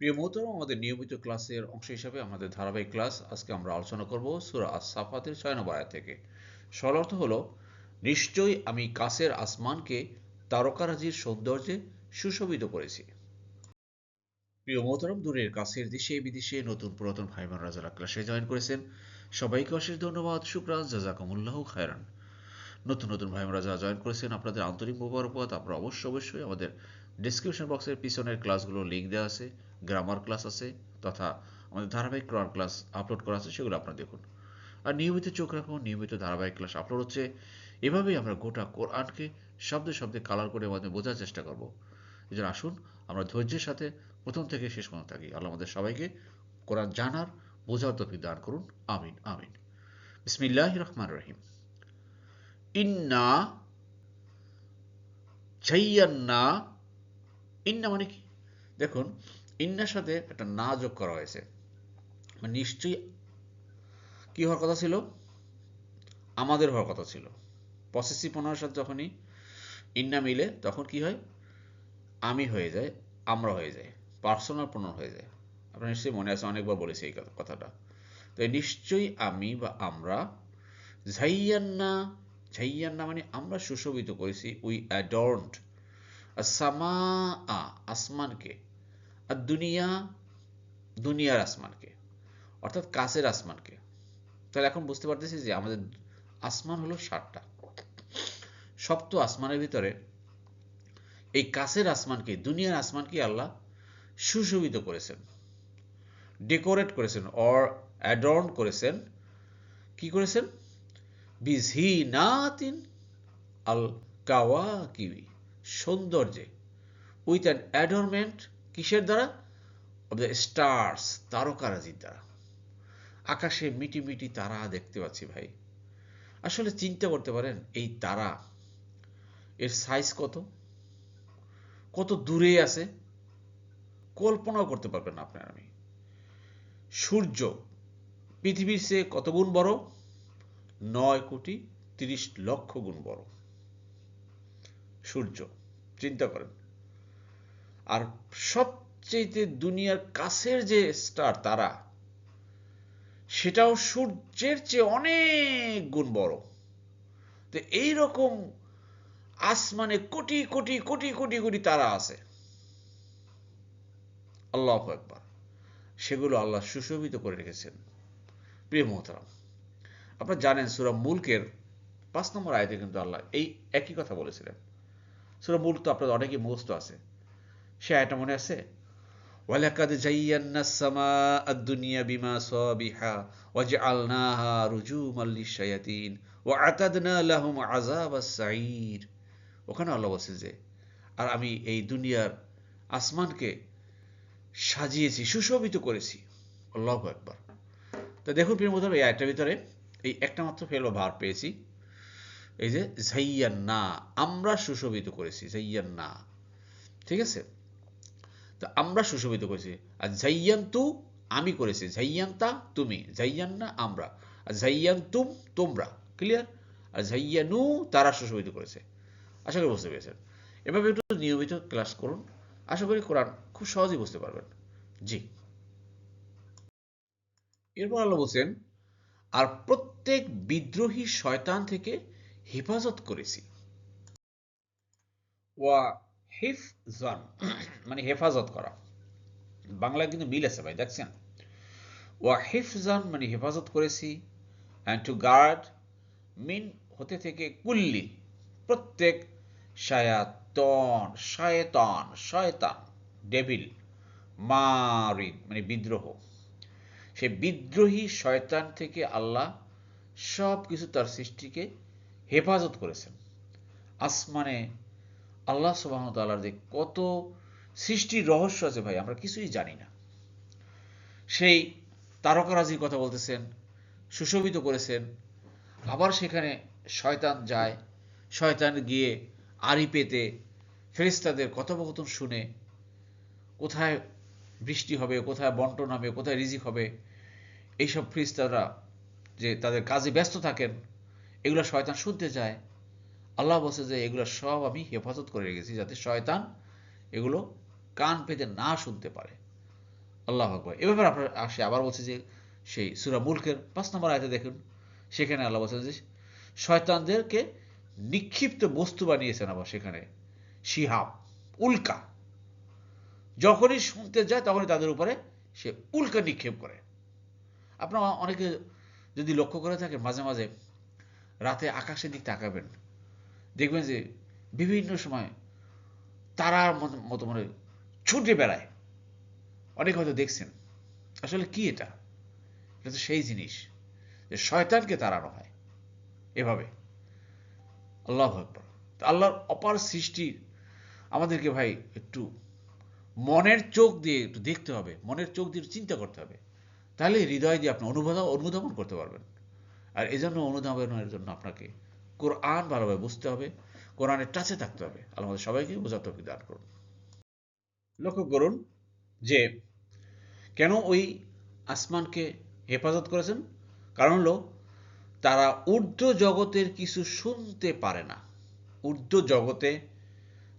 প্রিয় মোহতরম আমাদের নিয়মিত ক্লাসের অংশ হিসাবে আমাদের ধারাবাহিক ক্লাস আজকে আমরা আলোচনা করব সুরা আস সাফাতের নম্বর আয়াত থেকে। সরল অর্থ হলো, নিশ্চয়ই আমি কাছের আসমানকে তারকারাজির সৌন্দর্যে সুশোভিত করেছি। প্রিয় মোহতরম, দূরের কাছের দেশে, বিদেশে নতুন পুরাতন ভাই বোনরা যারা ক্লাসে জয়েন করেছেন। সবাইকে অশেষ ধন্যবাদ, শুক্রান, জাজাকামুল্লাহ খায়রান। নতুন নতুন ভাই বোনরা যারা জয়েন করেছেন, আপনাদের আন্তরিক মোবারকবাদ, আপনারা অবশ্যই অবশ্যই আমাদের ডিসক্রিপশন বক্সের পিছনের ক্লাসগুলো লিঙ্ক দেওয়া আছে। গ্রামার ক্লাস আছে তথা আমাদের ধারাবাহিক কোরআন ক্লাস আপলোড করা আছে, সেগুলো আপনারা দেখুন। আর নিয়মিত চোখ রাখুন, নিয়মিত ধারাবাহিক ক্লাস আপলোড হচ্ছে। এভাবেই আমরা গোটা কোরআনকে শব্দে শব্দে কালার করে আমাদের বোঝার চেষ্টা করব। এই জন্য আসুন, আমরা ধৈর্যের সাথে প্রথম থেকে শেষ পর্যন্ত থাকি। আল্লাহ আমাদের সবাইকে কোরআন জানার, বোঝার তফিক দান করুন। আমিন আমিন। বিসমিল্লাহ রহমান রহিম। ইন্না ছাইয়ান্না, ইন্না মানে কি? দেখুন ইন্নার সাথে একটা না যোগ করা হয়েছে। মানে নিশ্চয়ই কি হওয়ার কথা ছিল? আমাদের হওয়ার কথা ছিল। পসেসিভ প্রনাউনের সাথে যখনই ইন্না মিলে, তখন কি হয়? আমি হয়ে যায় আমরা হয়ে যায় পার্সোনাল প্রনাউন হয়ে যায়। আপনার নিশ্চয়ই মনে আছে, অনেকবার বলেছি এই কথাটা। তো নিশ্চয়ই আমি বা আমরা ঝাইয়ান্না ঝাইয়ান্না মানে আমরা সুশোভিত করেছি উই অ্যাডর্নড সামা আ আসমানকে। আর দুনিয়া, দুনিয়ার আসমানকে, অর্থাৎ কাছের আসমানকে। তাহলে এখন বুঝতে পারতেছি যে আমাদের আসমান হলো ষাটটা সপ্ত আসমানের ভিতরে এই কাছের আসমানকে, দুনিয়ার আসমানকে আল্লাহ সুশোভিত করেছেন, ডেকোরেট করেছেন অর অ্যাডর্ন করেছেন। কি করেছেন? বিঝি নাতিন আল কাওয়া কিউই সৌন্দর্যে উইথ অ্যান অ্যাডরমেন্ট কিসের দ্বারা? অব দ্য স্টার্স তারকারাজির দ্বারা। আকাশে মিটি মিটি তারা দেখতে পাচ্ছি ভাই। আসলে চিন্তা করতে পারেন, এই তারা, এর সাইজ কত? কত দূরে আছে? কল্পনাও করতে পারবেন না আপনার আমি। সূর্য, পৃথিবীর চেয়ে কত গুণ বড়? নয় কোটি তিরিশ লক্ষ গুণ বড়। সূর্য, চিন্তা করেন। আর সবচেয়ে দুনিয়ার কাছের যে স্টার তারা, সেটাও সূর্যের চেয়ে অনেক গুণ বড়। তো এইরকম আসমানে কোটি কোটি কোটি কোটি কোটি তারা আছে। আল্লাহ একবার সেগুলো আল্লাহ সুশোভিত করে রেখেছেন। প্রিয় মোহতারাম, আপনারা জানেন সুরা মুলকের পাঁচ নম্বর আয়তে কিন্তু আল্লাহ এই একই কথা বলেছিলেন। সুরা মুল্ক তো আপনাদের অনেকেই মুখস্থ আছে। সে আয়টা মনে আছে? ওয়ালাকাদ জাইয়ান্না সামা আদ-দুনিয়া বিমা সাবিহা ওয়াজআলনাহা রুজুমান লিশ-শায়াতিন ওয়া আতাদনা লাহুম আযাবাস সাঈর ওখানে আল্লাহ বলছে যে, আর আমি এই দুনিয়ার আসমানকে সাজিয়েছি, সুশোভিত করেছি। আল্লাহু আকবার। তো দেখুন প্রিয় মোতাবেক এই আয়টার ভিতরে এই একটা মাত্র ফেল ভার পেয়েছি। এই যে ঝাইয়ান্না আমরা সুশোভিত করেছি ঝাইয়ান্না ঠিক আছে? তো আমরা সুশোভিত করেছি। আর ঝাইয়ান্তু আমি করেছি। ঝাইয়ান্তা তুমি ঝাইয়ান্না আমরা। আর ঝাইয়ান্তুম তোমরা। ক্লিয়ার আর ঝাইয়ানু তারা সুশোভিত করেছে। আশা করি বুঝতে পেরেছেন। এভাবে একটু নিয়মিত ক্লাস করুন। আশা করি কোরআন খুব সহজেই বুঝতে পারবেন। জি। এরপর আল্লাহ বলছেন, আর প্রত্যেক বিদ্রোহী শয়তান থেকে হেফাজত করেছি। ওয়া মানে হেফাজত করা। বাংলায় কিন্তু মিল আছে ভাই, দেখছেন? ওয়া হিফজান মানে হেফাজত করেছি অ্যান্ড টু গার্ড মিন হতে থেকে কুল্লি, প্রত্যেক শায়াতন, শয়তান শয়তান, ডেভিল মারিদ মানে বিদ্রোহ। সে বিদ্রোহী শয়তান থেকে আল্লাহ সব কিছু তার সৃষ্টিকে হেফাজত করেছেন। আসমানে আল্লাহ সুবাহতাল্লার যে কত সৃষ্টির রহস্য আছে ভাই, আমরা কিছুই জানি না। সেই তারকারাজির কথা বলতেছেন, সুশোভিত করেছেন, আবার সেখানে শয়তান যায়, শয়তান গিয়ে আড়ি পেতে ফেরিস্তাদের কথোপকথন শুনে কোথায় বৃষ্টি হবে, কোথায় বন্টন হবে, কোথায় রিজিক হবে, এইসব ফেরেস্তারা যে তাদের কাজে ব্যস্ত থাকেন, এগুলো শয়তান শুনতে যায় আল্লাহ বলছে যে এগুলো সব আমি হেফাজত করে রেখেছি যাতে শয়তান এগুলো কান পেতে না শুনতে পারে। আল্লাহ এ ব্যাপারে আপনার আসে আবার বলছে যে সেই সুরা মুলকের পাঁচ নম্বর আয়তে দেখুন, সেখানে আল্লাহ বলছে যে শয়তানদেরকে নিক্ষিপ্ত বস্তু বানিয়েছেন আবার সেখানে, শিহাব, উল্কা। যখনই শুনতে যায় তখনই তাদের উপরে সে উল্কা নিক্ষেপ করে। আপনারা অনেকে যদি লক্ষ্য করে থাকেন, মাঝে মাঝে রাতে আকাশের দিক তাকাবেন দেখবেন যে বিভিন্ন সময় তারার মতো মনে ছুটে বেড়ায়। অনেক হয়তো দেখছেন। আসলে কি এটা? এটা তো সেই জিনিস যে শয়তানকে তাড়ানো হয়। এভাবে। আল্লাহ আকবর। আল্লাহর অপার সৃষ্টি আমাদেরকে ভাই একটু মনের চোখ দিয়ে একটু দেখতে হবে, মনের চোখ দিয়ে চিন্তা করতে হবে। তাহলে হৃদয় দিয়ে আপনি অনুবাদ অনুধাবন করতে পারবেন। আর এই জন্য অনুধাবনের জন্য আপনাকে কোরআন ভালোভাবে বুঝতে হবে, কোরআনের টাচে থাকতে হবে। আমাদের সবাইকে বোঝাতে হবে দান করুন। লক্ষ্য করুন যে, কেন ওই আসমানকে হেফাজত করেছেন? কারণ হলো, তারা ঊর্ধ্ব জগতের কিছু শুনতে পারে না। ঊর্ধ্ব জগতে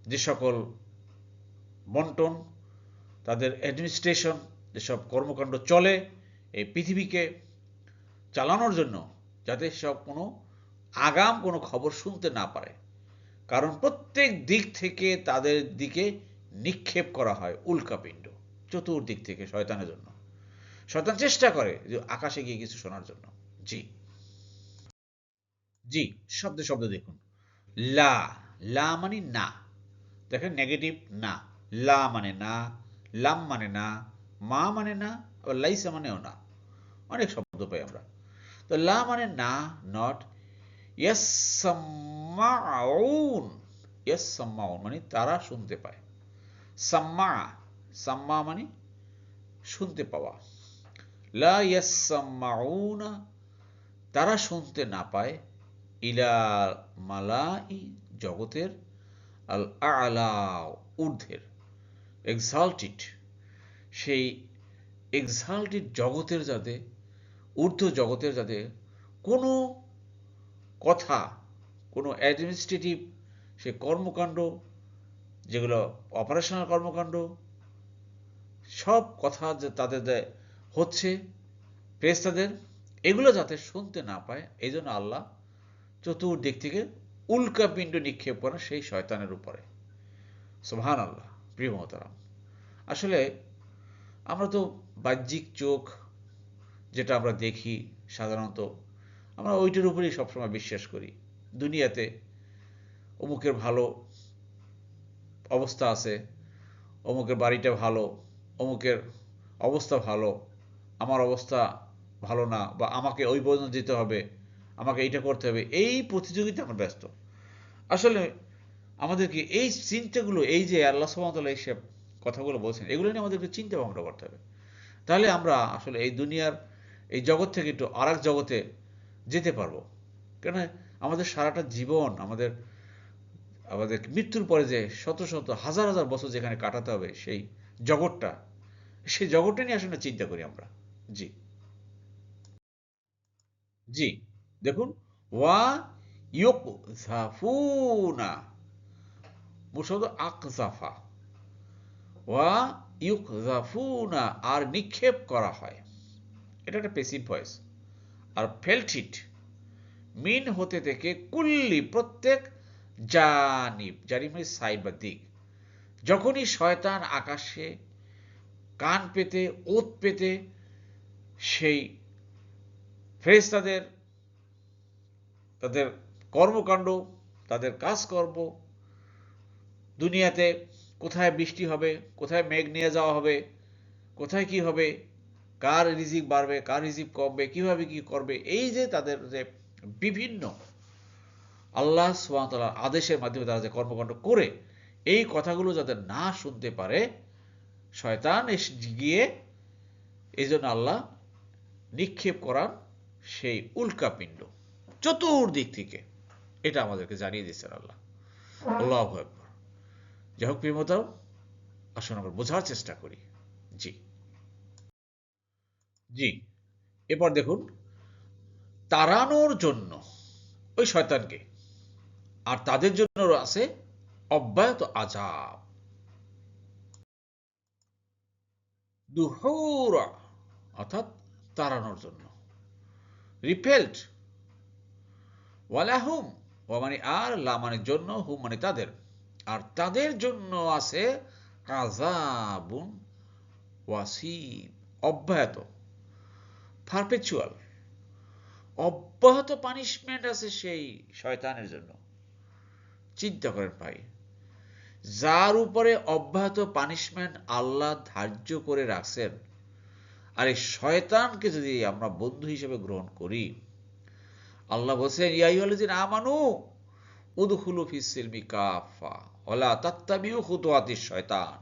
যে সকল বন্টন, তাদের অ্যাডমিনিস্ট্রেশন যেসব কর্মকাণ্ড চলে এই পৃথিবীকে চালানোর জন্য, যাতে সব কোনো আগাম কোনো খবর শুনতে না পারে। কারণ প্রত্যেক দিক থেকে তাদের দিকে নিক্ষেপ করা হয় উল্কাপিণ্ড চতুর্দিক থেকে শয়তানের জন্য। শয়তান চেষ্টা করে যে আকাশে গিয়ে কিছু শোনার জন্য। জি। জি, শব্দে শব্দ দেখুন। লা লা মানে না। দেখেন নেগেটিভ না। লা মানে না, লাম মানে না, মা মানে না, আবার লাইসা মানেও না। অনেক শব্দ পাই আমরা। তো লা মানে না নট ইয়াসমাউন ইয়াসমাউন মানে তারা শুনতে পায়। সাম্মা সাম্মা মানে শুনতে পাওয়া। লা ইয়াসমাউনা তারা শুনতে না পায়। ইলা মালাই জগতের আল আলা ঊর্ধ্বের। এক্সাল্টিড সেই এক্সাল্টিড জগতের যাতে, ঊর্ধ্ব জগতের যাতে কোনো কথা, কোনো অ্যাডমিনিস্ট্রেটিভ সে কর্মকাণ্ড, যেগুলো অপারেশনাল কর্মকাণ্ড, সব কথা যে তাদের হচ্ছে প্রেস তাদের এগুলো যাতে শুনতে না পায় এই জন্য আল্লাহ চতুর্দিক থেকে উল্কাপিণ্ড নিক্ষেপ করেন সেই শয়তানের উপরে। সোহান আল্লাহ প্রিয় মহতারাম। আসলে আমরা তো বাহ্যিক চোখ, যেটা আমরা দেখি সাধারণত আমরা ওইটার উপরেই সবসময় বিশ্বাস করি। দুনিয়াতে অমুকের ভালো অবস্থা আছে, অমুকের বাড়িটা ভালো, অমুকের অবস্থা ভালো, আমার অবস্থা ভালো না বা আমাকে ওই পর্যন্ত যেতে হবে, আমাকে এইটা করতে হবে, এই প্রতিযোগিতা আমরা ব্যস্ত। আসলে আমাদেরকে এই চিন্তাগুলো, এই যে আল্লাহ সুমতলা এইসব কথাগুলো বলছেন, এগুলো নিয়ে আমাদেরকে চিন্তা ভাবনা করতে হবে। তাহলে আমরা আসলে এই দুনিয়ার, এই জগৎ থেকে একটু আর জগতে যেতে পারব। কেন আমাদের সারাটা জীবন, আমাদের আমাদের মৃত্যুর পরে যে শত শত, হাজার হাজার বছর যেখানে কাটাতে হবে, সেই জগৎটা সেই জগৎটা নিয়ে আসলে চিন্তা করি আমরা। জি। জি, দেখুন, ওয়া ইয়োক জাফুনা মুসদ আকজাফা, ওয়া ইউক জাফুনা আর নিক্ষেপ করা হয়। এটা একটা পেসিভ ভয়েস আর ফেলঠিট মিন হতে থেকে কুল্লি প্রত্যেক জানিব জানিব মানে সাইড বা দিক। যখনই শয়তান আকাশে কান পেতে, ওত পেতে, সেই ফেরেস্তাদের তাদের কর্মকাণ্ড, তাদের কাজকর্ম, দুনিয়াতে কোথায় বৃষ্টি হবে, কোথায় মেঘ নিয়ে যাওয়া হবে, কোথায় কি হবে কার রিজিক বাড়বে, কার রিজিক কমবে, কীভাবে কি করবে, এই যে তাদের যে বিভিন্ন আল্লাহ সুবাহতালার আদেশের মাধ্যমে তারা যে কর্মকাণ্ড করে, এই কথাগুলো যাতে না শুনতে পারে, শয়তান গিয়ে এই জন্য আল্লাহ নিক্ষেপ করার সেই উল্কাপিণ্ড চতুর্দিক থেকে। এটা আমাদেরকে জানিয়ে দিচ্ছেন আল্লাহ। আল্লাহ একবার যাই হোক প্রিয়মতাও আসুন আমরা বোঝার চেষ্টা করি। জি। জি। এরপর দেখুন, তাড়ানোর জন্য ওই শয়তানকে, আর তাদের জন্য আছে অব্যাহত আজাব দুহুরা, অর্থাৎ তাড়ানোর জন্য। রিপেল্ট, ওয়ালাহুম ও মানে আর লা মানে জন্য, হুম মানে তাদের। আর তাদের জন্য আছে আজাবুন ওয়াসিব অব্যাহত। পারপেচুয়াল অব্যাহত পানিশমেন্ট আছে সেই শয়তানের জন্য। চিন্তা করেন ভাই, যার উপরে অব্যাহত পানিশমেন্ট আল্লাহ ধার্য করে রাখছেন, আর এই শয়তানকে যদি আমরা বন্ধু হিসেবে গ্রহণ করি, আল্লাহ বলছেন ইয়াইহলিন আমানু উদখুলু ফিসিলমি কাফা ওলা তাত্তাবিউ খুতুয়াতি শয়তান।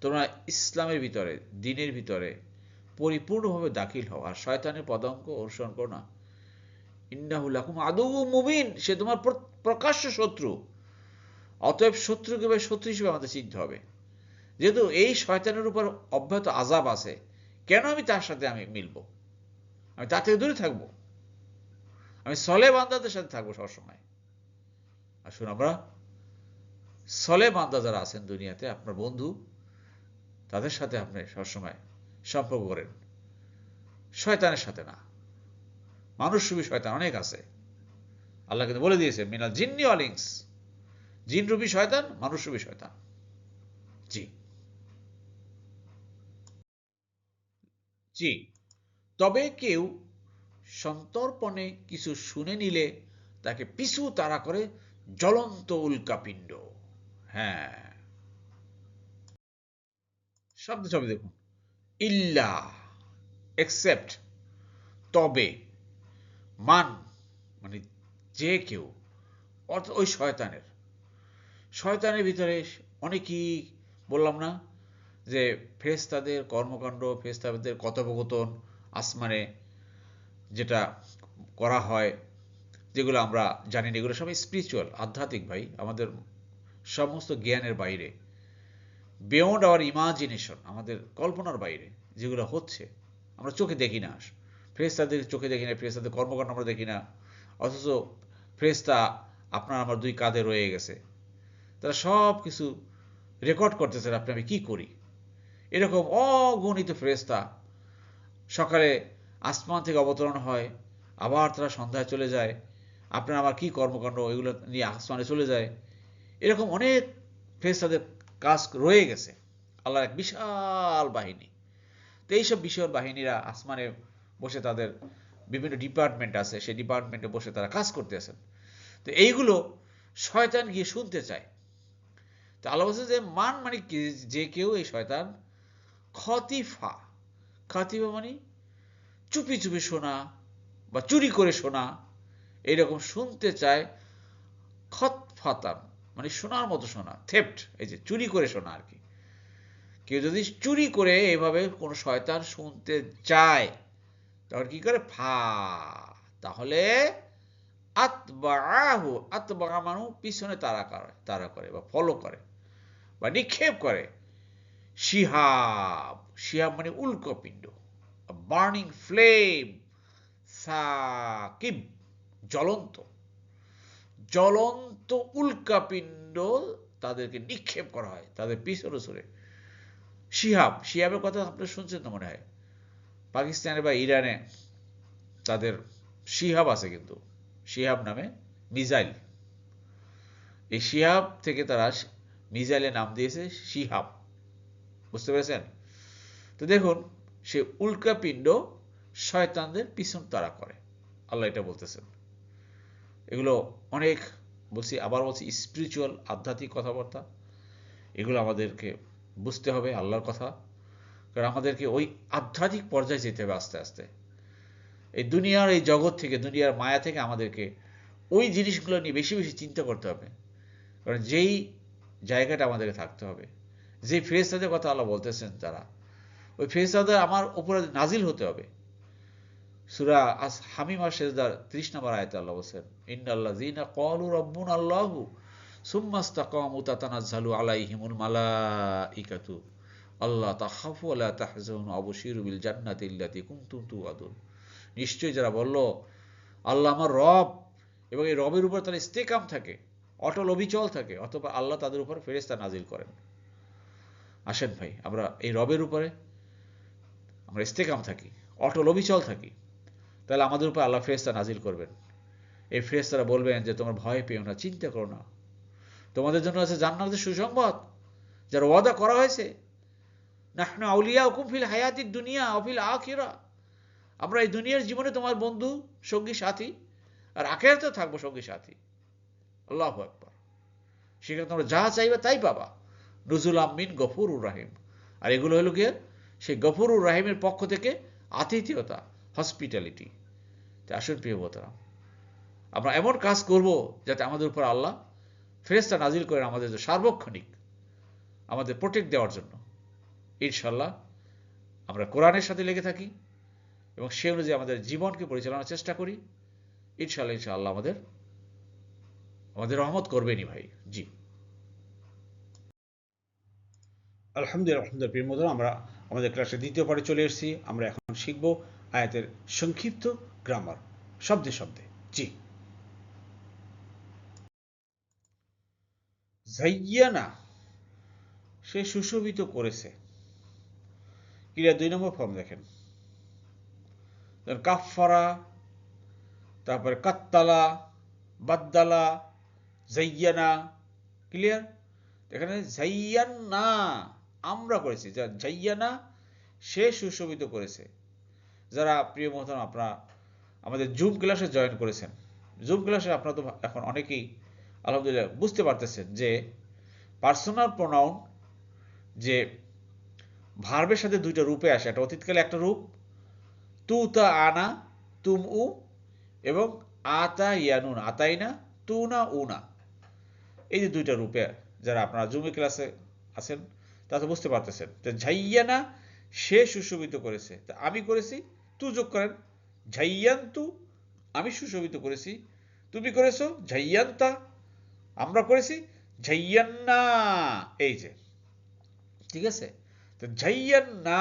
তোমরা ইসলামের ভিতরে, দিনের ভিতরে পরিপূর্ণভাবে দাখিল হও, আর শয়তানের পদাঙ্ক অনুসরণ করো না ইন্নাহুল্লাকুম আদৌ মুবিন, সে তোমার প্রকাশ্য শত্রু। অতএব শত্রুকে বা শত্রু হিসেবে আমাদের চিনতে হবে। যেহেতু এই শয়তানের উপর অব্যাহত আজাব আছে, কেন আমি তার সাথে আমি মিলব? আমি তার থেকে দূরে থাকব? আমি সলে বান্দাদের সাথে থাকব সবসময়। আসুন আমরা সলে বান্দা যারা আছেন দুনিয়াতে, আপনার বন্ধু, তাদের সাথে আপনি সবসময় সম্পর্ক করেন। শয়তানের সাথে না। মানুষ রূপী শয়তান অনেক আছে। আল্লাহ কিন্তু বলে দিয়েছে, মিনাল জিন্নি অলিংস জিন রূপী শয়তান, মানুষ রূপী শয়তান। জি। জি। তবে কেউ সন্তর্পণে কিছু শুনে নিলে তাকে পিছু তারা করে জ্বলন্ত উল্কাপিণ্ড হ্যাঁ। শব্দ শব্দ দেখুন। ইল্লা এক্সেপ্ট তবে, মান মানে যে কেউ, অর্থাৎ ওই শয়তানের। শয়তানের ভিতরে অনেকেই বললাম না যে ফেরেস্তাদের কর্মকাণ্ড ফেরেস্তাদের কথোপকথন, আসমানে যেটা করা হয়, যেগুলো আমরা জানি না, এগুলো সবাই স্পিরিচুয়াল আধ্যাত্মিক ভাই, আমাদের সমস্ত জ্ঞানের বাইরে। বিয়ন্ড আওয়ার ইমাজিনেশন আমাদের কল্পনার বাইরে যেগুলো হচ্ছে, আমরা চোখে দেখি না ফ্রেস্তাদের চোখে দেখি না ফ্রেস্তাদের কর্মকাণ্ড আমরা দেখি না। অথচ ফ্রেস্তা আপনার আমার দুই কাঁধে রয়ে গেছে। তারা সব কিছু রেকর্ড করতেছেন আপনি, আমি কী করি? এরকম অগণিত ফ্রেস্তা সকালে আসমান থেকে অবতরণ হয়, আবার তারা সন্ধ্যায় চলে যায়, আপনার আমার কী কর্মকাণ্ড, এগুলো নিয়ে আসমানে চলে যায়। এরকম অনেক ফেরেস্তাদের কাজ রয়ে গেছে। আল্লাহর এক বিশাল বাহিনী। তো এইসব বিষয়ের বাহিনীরা আসমানে বসে তাদের বিভিন্ন ডিপার্টমেন্ট আছে, সেই ডিপার্টমেন্টে বসে তারা কাজ করতেছেন তো এইগুলো শয়তান গিয়ে শুনতে চায়। তো আল্লাহ বলছে যে, মান মানে যে কেউ এই শয়তান খতিফা। খতিফা মানে চুপি চুপি শোনা বা চুরি করে শোনা। এইরকম শুনতে চায় খতফাতান। মানে সোনার মতো শোনা থেপ্ট এই যে চুরি করে শোনা আর কি। কেউ যদি চুরি করে এভাবে কোনো শয়তান শুনতে চায়, তখন কি করে? ফা, তাহলে আতবাহু আতবাহা মানু পিছনে তারা করে তারা করে বা ফলো করে বা নিক্ষেপ করে। শিহাব শিহাব মানে উল্কপিণ্ড বার্নিং ফ্লেম সাকিব, জ্বলন্ত। জ্বলন্ত উল্কাপিণ্ড তাদেরকে নিক্ষেপ করা হয়, তাদের পিছনে সরে শিহাব, শিহাবের কথা আপনারা শুনছেন তো মনে হয়? পাকিস্তানে বা ইরানে তাদের শিহাব আছে কিন্তু, শিহাব নামে মিজাইল। এই শিহাব থেকে তারা মিজাইলের নাম দিয়েছে শিহাব। বুঝতে পেরেছেন? তো দেখুন, সে উল্কাপিণ্ড শয়তানদের পিছন তারা করে। আল্লাহ এটা বলতেছেন। এগুলো অনেক বলছি, আবার বলছি স্পিরিচুয়াল আধ্যাত্মিক কথাবার্তা। এগুলো আমাদেরকে বুঝতে হবে আল্লাহর কথা। কারণ আমাদেরকে ওই আধ্যাত্মিক পর্যায়ে যেতে হবে আস্তে আস্তে। এই দুনিয়ার এই জগৎ থেকে, দুনিয়ার মায়া থেকে আমাদেরকে ওই জিনিসগুলো নিয়ে বেশি বেশি চিন্তা করতে হবে। কারণ যেই জায়গাটা আমাদেরকে থাকতে হবে যে ফেরেস্তাদের কথা আল্লাহ বলতেছেন তারা, ওই ফেরেস্তাদের আমার উপরে নাজিল হতে হবে। সুরা আস হামিমা শেজদার ত্রিশ নম্বর আয়তে আল্লাহ বলছেন ইন্নাল্লাহ জিনা কলু রব্বুন আল্লাহু আল্লাহ বিল নিশ্চয়ই যারা বলল, আল্লাহ আমার রব এবং এই রবের উপর তারা ইস্তেকাম থাকে, অটল অবিচল থাকে, অথবা আল্লাহ তাদের উপর ফেরেস্তা নাজিল করেন। আসেন ভাই, আমরা এই রবের উপরে আমরা ইস্তেকাম থাকি, অটল অবিচল থাকি। তাহলে আমাদের উপর আল্লাহ ফেরেস্তা নাজিল করবেন। এই ফেরেস্তারা বলবেন যে, তোমার ভয় পেও না, চিন্তা করো না। তোমাদের জন্য আছে জান্নাতের সুসংবাদ, যার ওয়াদা করা হয়েছে। নাহনু আউলিয়া ফিল হায়াতির দুনিয়া অফিল আখিরা। আমরা এই দুনিয়ার জীবনে তোমার বন্ধু, সঙ্গী, সাথী, আর আখেরাতেও থাকব সঙ্গী, সাথী। আল্লাহ একবার সেখানে তোমরা যা চাইবে তাই পাবা। নজরুল আমিন গফুরুর রাহিম। আর এগুলো হলো গিয়ে সেই গফুরুর রাহিমের পক্ষ থেকে আতিথেয়তা, হসপিটালিটি। তা আসুন প্রিয় বোতরাম আমরা এমন কাজ করব যাতে আমাদের উপর আল্লাহ ফেরেস্তা নাজিল করেন আমাদের সার্বক্ষণিক, আমাদের প্রোটেক্ট দেওয়ার জন্য। ইনশাল্লাহ আমরা কোরআনের সাথে লেগে থাকি এবং সে অনুযায়ী আমাদের জীবনকে পরিচালনার চেষ্টা করি। ইনশাল্লাহ ইনশাআল্লাহ আমাদের আমাদের রহমত করবেনই ভাই। জি। আলহামদুলিল্লাহ আলহামদুলিল্লাহ, প্রিয় মতো আমরা আমাদের ক্লাসে দ্বিতীয় পারে চলে এসেছি। আমরা এখন শিখব আয়াতের সংক্ষিপ্ত গ্রামার শব্দে শব্দে জি জাইয়ানা সে সুশোভিত করেছে। ক্রিয়া দুই নম্বর ফর্ম দেখেন। কাফারা তারপরে কাত্তালা, বাদ্দালা, জাইয়ানা, ক্লিয়ার? এখানে জাইয়ান্না, আমরা করেছি। যা জাইয়ানা, সে সুশোভিত করেছে। যারা প্রিয় মতন আপনারা আমাদের জুম ক্লাসে জয়েন করেছেন। জুম ক্লাসে আপনারা তো এখন অনেকেই, আলহামদুলিল্লাহ, বুঝতে পারতেছেন যে পার্সোনাল প্রোনাউন যে ভার্বের সাথে দুইটা রূপে আসে। একটা অতীতকালে একটা রূপ, তু তা আনা, তুম উ, এবং আতা ইয়ানুন আতাইনা তু না উ না। এই যে দুইটা রূপে যারা আপনারা জুমি ক্লাসে আছেন তা তো বুঝতে পারতেছেন। তো ঝাইয়ানা সে সুশোভিত করেছে। তা আমি করেছি, তু যোগ করেন। ঝাইয়ান্তু, আমি সুশোভিত করেছি। তুমি করেছ? ঝাইয়ান্তা, আমরা করেছি। ঝাইয়ান্না, এই যে, ঠিক আছে? তো ঝাইয়ান্না,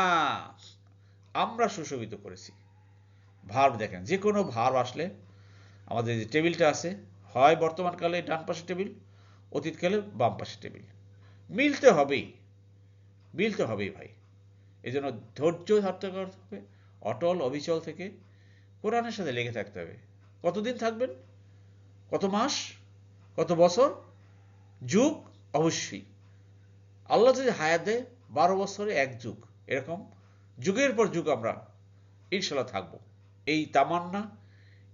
আমরা সুশোভিত করেছি। ভার্ব দেখেন, যে কোনো ভার্ব আসলে আমাদের যে টেবিলটা আছে, হয় বর্তমানকালে ডান পাশে টেবিল অতীতকালে বাম পাশে টেবিল। মিলতে হবেই মিলতে হবেই ভাই। এই জন্য ধৈর্য ধরতে হবে, অটল অবিচল থেকে কোরআনের সাথে লেগে থাকতে হবে। কতদিন থাকবেন? কত মাস? কত বছর? যুগ অবশ্যই। আল্লাহ যদি হায়াত দেয়, বারো বছরে এক যুগ। এরকম যুগের পর যুগ আমরা ইনশাল্লাহ থাকব। এই তামান্না,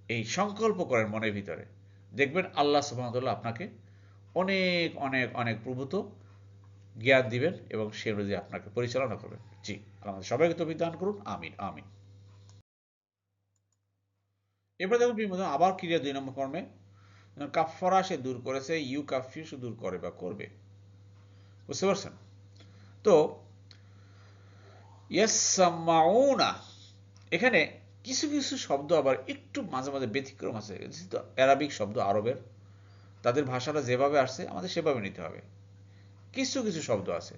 এই সংকল্প করেন মনের ভিতরে। দেখবেন আল্লাহ সুবাহতুল্লাহ আপনাকে অনেক অনেক অনেক প্রভূত জ্ঞান দিবেন এবং সে অনুযায়ী আপনাকে পরিচালনা করবেন। জি আমাদের সবাইকে তো বিধান করুন। আমিন আমিন। এবার দেখুন প্রিয় আবার ক্রিয়া দুই নম্বর কর্মে কাফরা সে দূর করেছে, ইউ কাফিউ সে দূর করে বা করবে। বুঝতে পারছেন? তো এখানে কিছু কিছু শব্দ আবার একটু মাঝে মাঝে ব্যতিক্রম আছে। যেহেতু অ্যারাবিক শব্দ আরবের, তাদের ভাষাটা যেভাবে আসছে, আমাদের সেভাবে নিতে হবে। কিছু কিছু শব্দ আছে।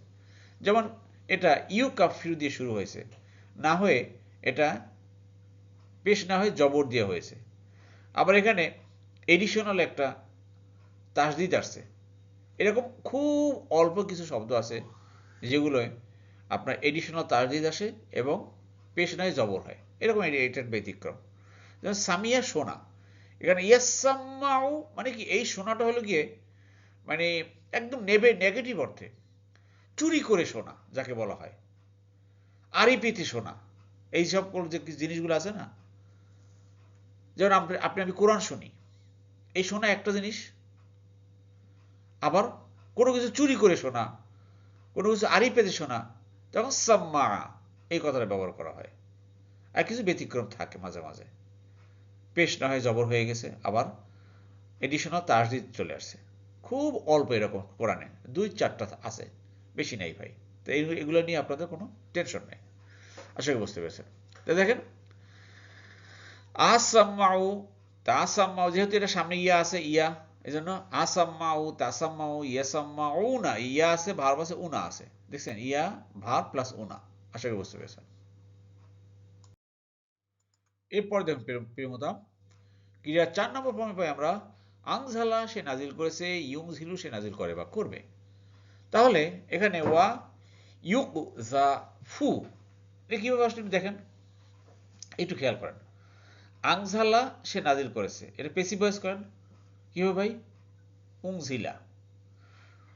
যেমন, এটা ইউ কাফিউ দিয়ে শুরু হয়েছে। না হয়ে এটা পেশ না হয়ে জবর দেওয়া হয়েছে। আবার এখানে এডিশনাল একটা তাসদিদ আসছে। এরকম খুব অল্প কিছু শব্দ আছে যেগুলোয় আপনার এডিশনাল তাসদিদ আসে এবং পেশ নয় জবর হয়। এরকম এটার ব্যতিক্রম। যেমন সামিয়া সোনা। এখানে ইয়াসাম্মাউ মানে কি? এই সোনাটা হলো গিয়ে মানে একদম নেবে নেগেটিভ অর্থে চুরি করে শোনা যাকে বলা হয়। আড়ি পেতে শোনা এই যে জিনিসগুলো আছে না? যেমন আপনি আমি কোরআন শুনি। এই শোনা একটা জিনিস। আবার কোনো কিছু চুরি করে শোনা কোনো কিছু আড়ি পেতে শোনা তখন সাম্মা এই কথাটা ব্যবহার করা হয়। আর কিছু ব্যতিক্রম থাকে মাঝে মাঝে। পেশ না হয় জবর হয়ে গেছে, আবার এডিশনাল তাসদিদ চলে আসছে। খুব অল্প এরকম কোরআনে, দুই চারটা আছে। বেশি নাই ভাই। তো এগুলো নিয়ে আপনাদের কোনো টেনশন নেই। আশা করি বুঝতে পেরেছেন। তো দেখেন আসাম্মাউ, তাসাম্মাউ, যেহেতু এটা সামনে ইয়া আছে, ইয়া এই জন্য আসাম্মাউ, তাসাম্মাউ ইয়াসাম্মাউ না ইয়া আছে, ভার্ব আছে, উনা আছে। দেখছেন? ইয়া, ভার্ব প্লাস উনা। আশা করি বুঝতে পেরেছেন। এরপর দেখুন প্রিয়- প্রিয়মতাম ক্রিয়া চার নম্বর ফর্মে পাই আমরা, আংঝালা সে নাজিল করেছে ইউং ঝিলু সে নাজিল করে বা করবে। তাহলে এখানে ওয়া ইউক জা ফু, এটা কীভাবে আসলে দেখেন। একটু খেয়াল করেন। আংঝালা সে নাজিল করেছে। এটা পেসিভ ভয়েস করেন? কি হবে ভাই? উংঝিলা।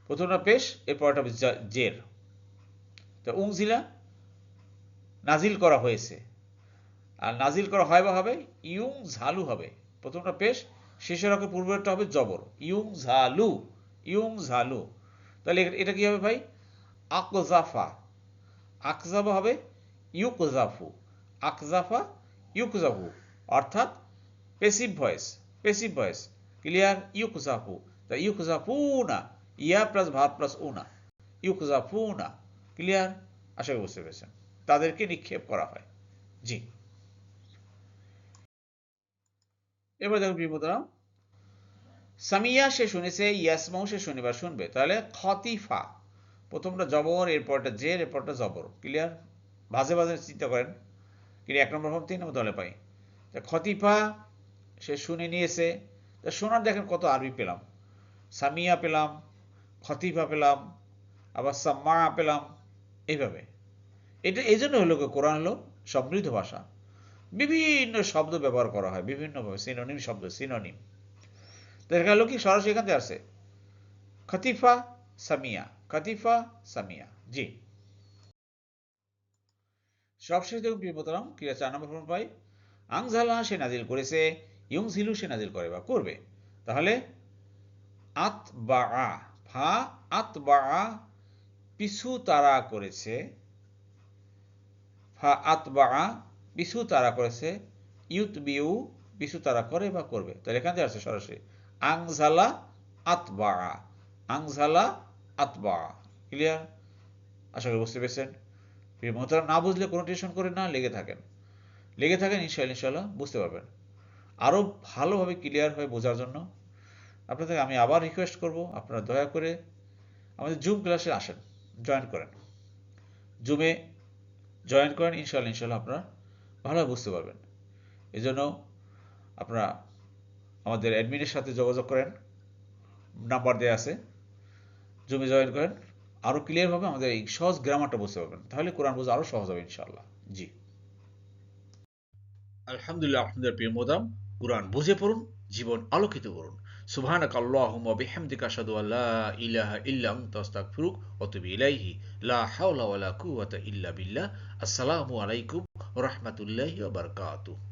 প্রথমটা পেশ এরপর একটা হবে জের। তো উংঝিলা নাজিল করা হয়েছে। আর নাজিল করা হয় বা হবে? ইউং ঝালু হবে। প্রথমটা পেশ, শেষের অক্ষর পূর্বেরটা হবে জবর। ইউং ঝালু ইউং ঝালু তাহলে এটা কি হবে ভাই? আকজাফা। আকজাফা হবে ইউকজাফু। আকজাফা, ইউকজাফু। অর্থাৎ passive voice passive voice clear ইউকজাফু ইউকজাফু না, ইয়া প্লাস ভাত প্লাস উনা ইউকজাফু না ক্লিয়ার আশা করি বুঝতে পেরেছেন। তাদেরকে নিক্ষেপ করা হয়। জি। এবার দেখুন বিপদরাম সামিয়া সে শুনেছে ইয়াসমাউ সে শনিবার শুনবে। তাহলে খতিফা প্রথমটা জবর, এরপরটা জের, এরপরটা জবর। ক্লিয়ার ভাজে ভাজে চিন্তা করেন। কিন্তু এক নম্বর ফর্ম তিন নম্বর দলে পাই। তা খতিফা সে শুনে নিয়েছে। তা শোনার দেখেন কত আরবি পেলাম। সামিয়া পেলাম খতিফা পেলাম, আবার সাম্মা পেলাম, এইভাবে। এটা এই জন্য হলো কোরআন হলো সমৃদ্ধ ভাষা। বিভিন্ন শব্দ ব্যবহার করা হয়, বিভিন্নভাবে সিনোনিম শব্দ সিনোনিম দেখা গেল কি সরাসরি এখান থেকে আসে। খতিফা, সামিয়া খতিফা, সামিয়া। জি। সবশেষ দেখুন প্রিয় প্রিয়তরাম ক্রিয়া চার নম্বর পাই। আংঝালা সে নাজিল করেছে ইয়ং ঝিলু সে নাজিল করে বা করবে। তাহলে আত বা আ ফা আত বা আ পিছু তারা করেছে, ফা আত বা আ পিছু তারা করেছে ইউত বিউ পিছু তারা করে বা করবে। তাহলে এখান থেকে আসছে সরাসরি। আংঝালা আতবা আংঝালা আতবা ক্লিয়ার আশা করি বুঝতে পেরেছেন। মহতারা না বুঝলে কোনো টেনশন করে না, লেগে থাকেন। লেগে থাকেন ইনশাল্লাহ ইনশাল্লাহ বুঝতে পারবেন। আরও ভালোভাবে ক্লিয়ার হয়ে বোঝার জন্য আপনাদের আমি আবার রিকোয়েস্ট করব, আপনারা দয়া করে আমাদের জুম ক্লাসে আসেন জয়েন করেন। জুমে জয়েন করেন ইনশাল্লাহ ইনশাল্লাহ আপনারা ভালোভাবে বুঝতে পারবেন। এই জন্য আপনারা আমাদের অ্যাডমিনের সাথে যোগাযোগ করেন নাম্বার দেওয়া আছে। জুমে জয়েন করেন আরও ক্লিয়ারভাবে আমাদের এই সহজ গ্রামারটা বুঝতে পারবেন। তাহলে কোরআন বোঝা আরও সহজ হবে ইনশাল্লাহ জি। আলহামদুলিল্লাহ আপনাদের প্রিয় মোদাম, কোরআন বুঝে পড়ুন, জীবন আলোকিত করুন। সুবহানাক আল্লাহুম্মা বিহামদিকা আশহাদু আল্লা ইলাহা ইল্লা আনতা, আস্তাগফিরুক ওয়া আতুবু ইলাইহি। লা হাওলা ওয়ালা কুওয়াতা ইল্লা বিল্লাহ। আসসালামু আলাইকুম ওয়া রাহমাতুল্লাহি ওয়া বারাকাতুহু।